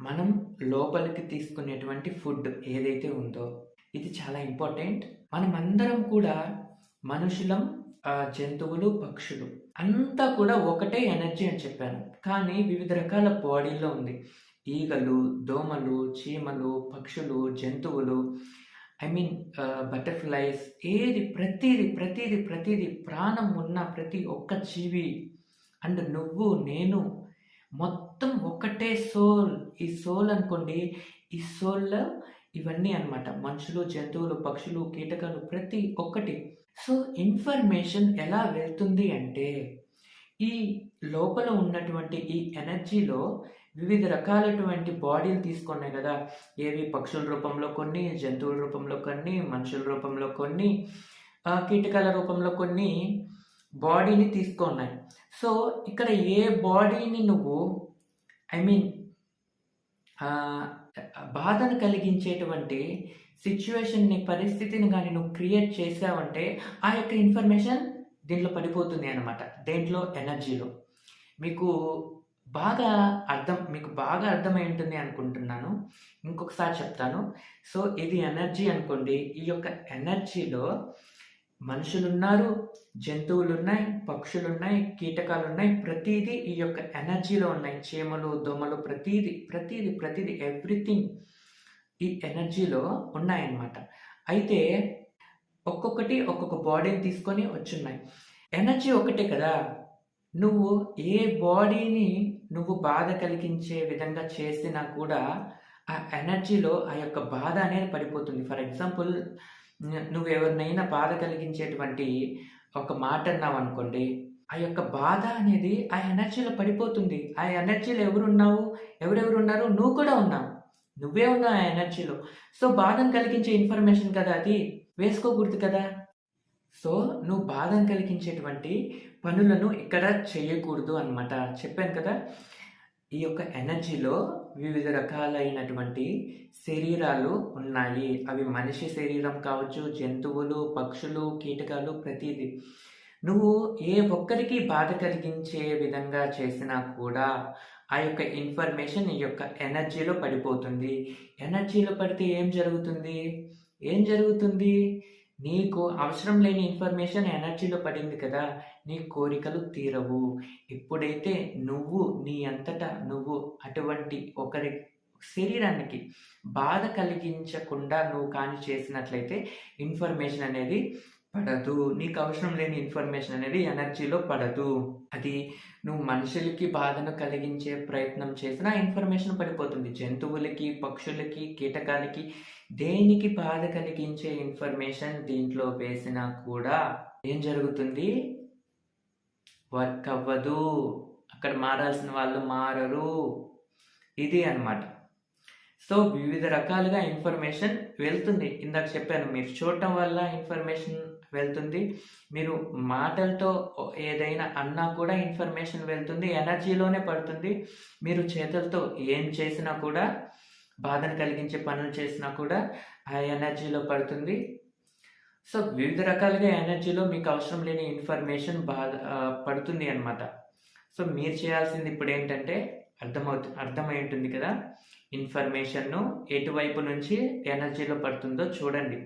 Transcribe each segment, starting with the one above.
మనం లోపలికి తీసుకునేటువంటి ఫుడ్ ఏదైతే ఉందో ఇది చాలా ఇంపార్టెంట్. మనమందరం కూడా మనుషులం జంతువులు పక్షులు అంతా కూడా ఒకటే ఎనర్జీ అని చెప్పాను. కానీ వివిధ రకాల బాడీలో ఉంది. ఈగలు దోమలు చీమలు పక్షులు జంతువులు ఐ మీన్ బటర్ఫ్లైస్ ఏది ప్రతిది ప్రతిది ప్రతిది ప్రాణం ఉన్న ప్రతి ఒక్క జీవి. అండ్ నువ్వు నేను మొత్తం ఒకటే సోల్. ఈ సోల్ అనుకోండి ఈ సోల్లో ఇవన్నీ అన్నమాట. మనుషులు జంతువులు పక్షులు కీటకాలు ప్రతి ఒక్కటి. సో ఇన్ఫర్మేషన్ ఎలా వెళ్తుంది అంటే ఈ లోపల ఉన్నటువంటి ఈ ఎనర్జీలో వివిధ రకాలటువంటి బాడీలు తీసుకున్నాయి కదా. ఏవి? పక్షుల రూపంలో కొన్ని జంతువుల రూపంలో కొన్ని మనుషుల రూపంలో కొన్ని కీటకాల రూపంలో కొన్ని బాడీని తీసుకున్నాయి. సో ఇక్కడ ఏ బాడీని నువ్వు ఐ మీన్ బాధను కలిగించేటువంటి సిచ్యువేషన్ని పరిస్థితిని కానీ నువ్వు క్రియేట్ చేసావంటే ఆ యొక్క ఇన్ఫర్మేషన్ దీంట్లో పడిపోతుంది అనమాట దేంట్లో? ఎనర్జీలో. మీకు బాగా అర్థం మీకు బాగా అర్థమై ఉంటుంది అనుకుంటున్నాను. ఇంకొకసారి చెప్తాను. సో ఇది ఎనర్జీ అనుకోండి. ఈ యొక్క ఎనర్జీలో మనుషులున్నారు జంతువులున్నాయి జంతువులు ఉన్నాయి కీటకాలు ఉన్నాయి ప్రతిదీ ఈ యొక్క ఎనర్జీలో ఉన్నాయి. చీమలు దోమలు ప్రతిదీ ప్రతిదీ ప్రతిదీ ఎవ్రీథింగ్ ఈ ఎనర్జీలో ఉన్నాయన్నమాట. అయితే ఒక్కొక్కటి ఒక్కొక్క బాడీని తీసుకొని వచ్చున్నాయి. ఎనర్జీ ఒకటే కదా. నువ్వు ఏ బాడీని నువ్వు బాధ కలిగించే విధంగా చేసినా కూడా ఆ ఎనర్జీలో ఆ యొక్క బాధ అనేది పడిపోతుంది. ఫర్ ఎగ్జాంపుల్ నువ్వు ఎవరినైనా బాధ కలిగించేటువంటి ఒక మాట అన్నావు అనుకోండి ఆ యొక్క బాధ అనేది ఆ ఎనర్జీలో పడిపోతుంది. ఆ ఎనర్జీలో ఎవరున్నావు? ఎవరెవరు ఉన్నారు నువ్వు కూడా ఉన్నావు. నువ్వే ఉన్నావు ఆ ఎనర్జీలో. సో బాధను కలిగించే ఇన్ఫర్మేషన్ కదా అది? వేసుకోకూడదు కదా? సో నువ్వు బాధను కలిగించేటువంటి పనులను ఇక్కడ చేయకూడదు అన్నమాట. చెప్పాను కదా ఈ యొక్క ఎనర్జీలో వివిధ రకాలైనటువంటి శరీరాలు ఉన్నాయి. అవి మనిషి శరీరం కావచ్చు జంతువులు పక్షులు కీటకాలు ప్రతిదీ. నువ్వు ఏ ఒక్కరికి బాధ కలిగించే విధంగా చేసినా కూడా ఆ యొక్క ఇన్ఫర్మేషన్ ఈ యొక్క ఎనర్జీలో పడిపోతుంది. ఎనర్జీలో పడితే ఏం జరుగుతుంది? ఏం జరుగుతుంది? నీకు అవసరం లేని ఇన్ఫర్మేషన్ ఎనర్జీలో పడింది కదా నీ కోరికలు తీరవు. ఎప్పుడైతే నువ్వు నీ అంతటా నువ్వు అటువంటి ఒకరి శరీరానికి బాధ కలిగించకుండా నువ్వు కానీ చేసినట్లయితే ఇన్ఫర్మేషన్ అనేది పడదు. నీకు అవసరం లేని ఇన్ఫర్మేషన్ అనేది ఎనర్జీలో పడదు. అది నువ్వు మనుషులకి బాధను కలిగించే ప్రయత్నం చేసినా ఇన్ఫర్మేషన్ పడిపోతుంది. జంతువులకి పక్షులకి కీటకాలకి దేనికి బాధ కలిగించే ఇన్ఫర్మేషన్ దీంట్లో వేసినా కూడా ఏం జరుగుతుంది? వర్క్ అవ్వదు. అక్కడ మారాల్సిన వాళ్ళు మారరు. ఇది అన్నమాట. సో వివిధ రకాలుగా ఇన్ఫర్మేషన్ వెళ్తుంది. ఇందాక చెప్పాను మీరు చూడటం వల్ల ఇన్ఫర్మేషన్ వెళ్తుంది. మీరు మాటలతో ఏదైనా అన్నా కూడా ఇన్ఫర్మేషన్ వెళ్తుంది ఎనర్జీలోనే పడుతుంది. మీరు చేతులతో ఏం చేసినా కూడా బాధను కలిగించే పనులు చేసినా కూడా ఆ ఎనర్జీలో పడుతుంది. సో వివిధ రకాలుగా ఎనర్జీలో మీకు అవసరం లేని ఇన్ఫర్మేషన్ బాధ పడుతుంది అనమాట సో మీరు చేయాల్సింది ఇప్పుడు ఏంటంటే అర్థమవుతు అర్థమై ఉంటుంది కదా. ఇన్ఫర్మేషన్ను ఎటువైపు నుంచి ఎనర్జీలో పడుతుందో చూడండి.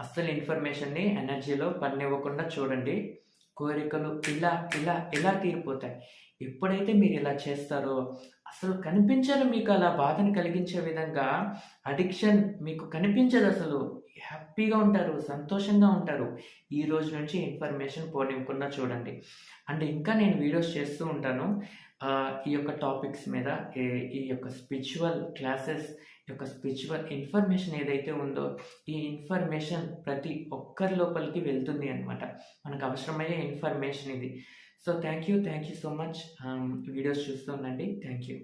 అస్సలు ఇన్ఫర్మేషన్ని ఎనర్జీలో పనివ్వకుండా చూడండి. కోరికలు ఇలా ఇలా ఇలా తీరిపోతాయి. ఎప్పుడైతే మీరు ఇలా చేస్తారో అసలు కనిపించరు మీకు అలా బాధను కలిగించే విధంగా అడిక్షన్ మీకు కనిపించదు అసలు. హ్యాపీగా ఉంటారు సంతోషంగా ఉంటారు. ఈ రోజు నుంచి ఇన్ఫర్మేషన్ పోనివ్వకుండా చూడండి. అండ్ ఇంకా నేను వీడియోస్ చేస్తూ ఉంటాను. ఈ యొక్క టాపిక్స్ మీద ఈ యొక్క స్పిరిచువల్ క్లాసెస్ యొక్క స్పిరిచువల్ ఇన్ఫర్మేషన్ ఏదైతే ఉందో ఈ ఇన్ఫర్మేషన్ ప్రతి ఒక్కరి లోపలికి వెళ్తుంది అనమాట మనకు అవసరమయ్యే ఇన్ఫర్మేషన్ ఇది. So thank you thank you so much videos చూస్తూ ఉండండి. Thank you